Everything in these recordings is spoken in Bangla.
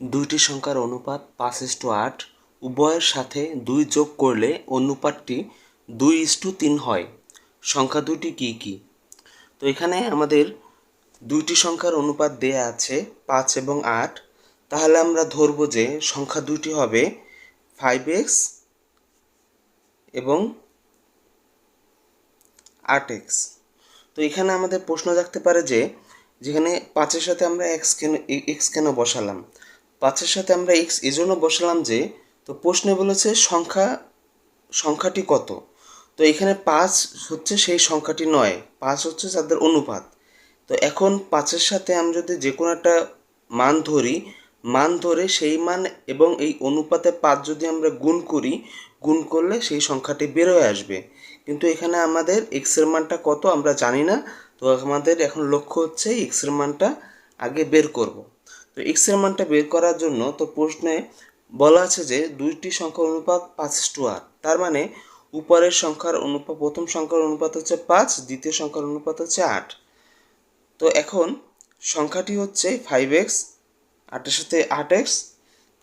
দুইটি সংখ্যার অনুপাত পাঁচ ইস্টু আট, উভয়ের সাথে দুই যোগ করলে অনুপাতটি দুই ইস্টু তিন হয়। সংখ্যা দুটি কী কী? তো এখানে আমাদের দুইটি সংখ্যার অনুপাত দেয়া আছে পাঁচ এবং আট। তাহলে আমরা ধরবো যে সংখ্যা দুটি হবে ফাইভ এক্স এবং আট এক্স। তো এখানে আমাদের প্রশ্ন থাকতে পারে যে, যেখানে পাঁচের সাথে আমরা এক্স কেন এক্স কেন বসালাম? পাঁচের সাথে আমরা এক্স এই জন্য বসালাম যে, তো প্রশ্নে বলেছে সংখ্যা, সংখ্যাটি কত? তো এখানে পাঁচ হচ্ছে সেই সংখ্যাটি নয়, পাঁচ হচ্ছে তাদের অনুপাত। তো এখন পাঁচের সাথে আমি যদি যে কোনো একটা মান ধরি, মান ধরে সেই মান এবং এই অনুপাতে পাঁচ যদি আমরা গুণ করি, গুণ করলে সেই সংখ্যাটি বেরোয় আসবে। কিন্তু এখানে আমাদের এক্সের মানটা কত আমরা জানি না, তো আমাদের এখন লক্ষ্য হচ্ছে এক্সের মানটা আগে বের করব। তো এক্সের মানটা বের করার জন্য তো প্রশ্নে বলা আছে যে দুইটি সংখ্যার অনুপাত পাঁচ টু আট। তার মানে উপরের সংখ্যার অনুপাত, প্রথম সংখ্যার অনুপাত হচ্ছে পাঁচ, দ্বিতীয় সংখ্যার অনুপাত হচ্ছে আট। তো এখন সংখ্যাটি হচ্ছে ফাইভ এক্স আটের সাথে আট এক্স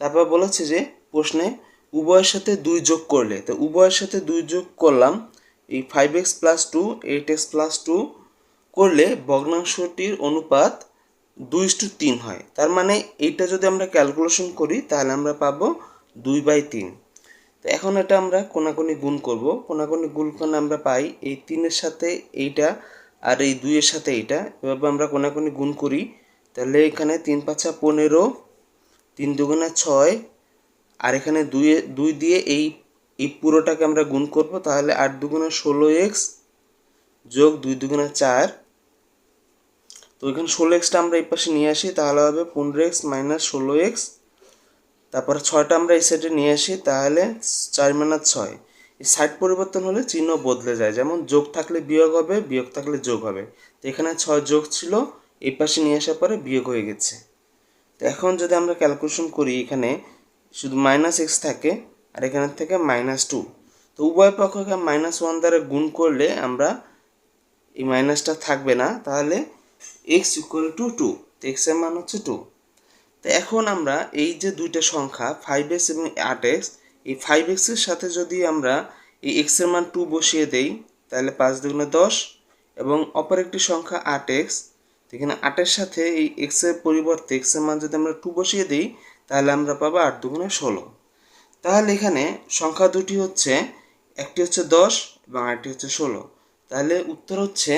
তারপর বলেছে যে প্রশ্নে উভয়ের সাথে দুই যোগ করলে, তো উভয়ের সাথে দুই যোগ করলাম, এই five x plus two eight x plus two করলে ভগ্নাংশটির অনুপাত দুই টু তিন হয়। তার মানে এইটা যদি আমরা ক্যালকুলেশন করি, তাহলে আমরা পাবো দুই বাই তিন। তো এখন এটা আমরা কোনাকুনি গুণ করব। কোনাকুনি গুণ আমরা পাই এই তিনের সাথে এইটা আর এই দুইয়ের সাথে এইটা। এভাবে আমরা কোনাকুনি গুণ করি। তাহলে এখানে তিন পাঁচা পনেরো, তিন দুগুণা ছয়, আর এখানে দুই দুই দিয়ে এই এই পুরোটাকে আমরা গুণ করব। তাহলে আট দুগুণা ষোলো এক্স যোগ দুই দুগুণা চার তো এখানে ষোলো এক্সটা আমরা এই পাশে নিয়ে আসি, তাহলে হবে পনেরো এক্স মাইনাস ষোলো এক্স তারপর ছয়টা আমরা এই সাইডে নিয়ে আসি, তাহলে চার মাইনাস ছয়। এই সাইড পরিবর্তন হলে চিহ্ন বদলে যায়, যেমন যোগ থাকলে বিয়োগ হবে, বিয়োগ থাকলে যোগ হবে। তো এখানে ছয় যোগ ছিল, এই পাশে নিয়ে আসার পরে বিয়োগ হয়ে গেছে। তো এখন যদি আমরা ক্যালকুলেশন করি, এখানে শুধু মাইনাস এক্স থাকে, আর এখানে থেকে মাইনাস টু তো উভয় পক্ষকে মাইনাস ওয়ান দ্বারা গুণ করলে আমরা এই মাইনাসটা থাকবে না, তাহলে এক্স ইকুয়াল টু টু তো এক্সের মান হচ্ছে টু তো এখন আমরা এই যে দুইটা সংখ্যা ফাইভ এক্স এবং আট এক্স এই ফাইভ এক্সের সাথে যদি আমরা এই এক্সের মান টু বসিয়ে দেই, তাহলে পাঁচ দুগুণে দশ এবং অপর একটি সংখ্যা আট এক্স এখানে আটের সাথে এই এক্সের পরিবর্তে এক্সের মান যদি আমরা টু বসিয়ে দিই, তাহলে আমরা পাবো আট দুগুণে ষোলো। তাহলে এখানে সংখ্যা দুটি হচ্ছে, একটি হচ্ছে দশ এবং আরেকটি হচ্ছে ষোলো। তাহলে উত্তর হচ্ছে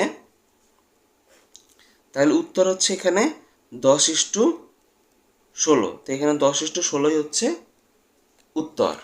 তাহলে উত্তর হচ্ছে এখানে দশ ইস্টু ষোলো। তো এখানে দশ ইস্টু ষোলোই হচ্ছে উত্তর।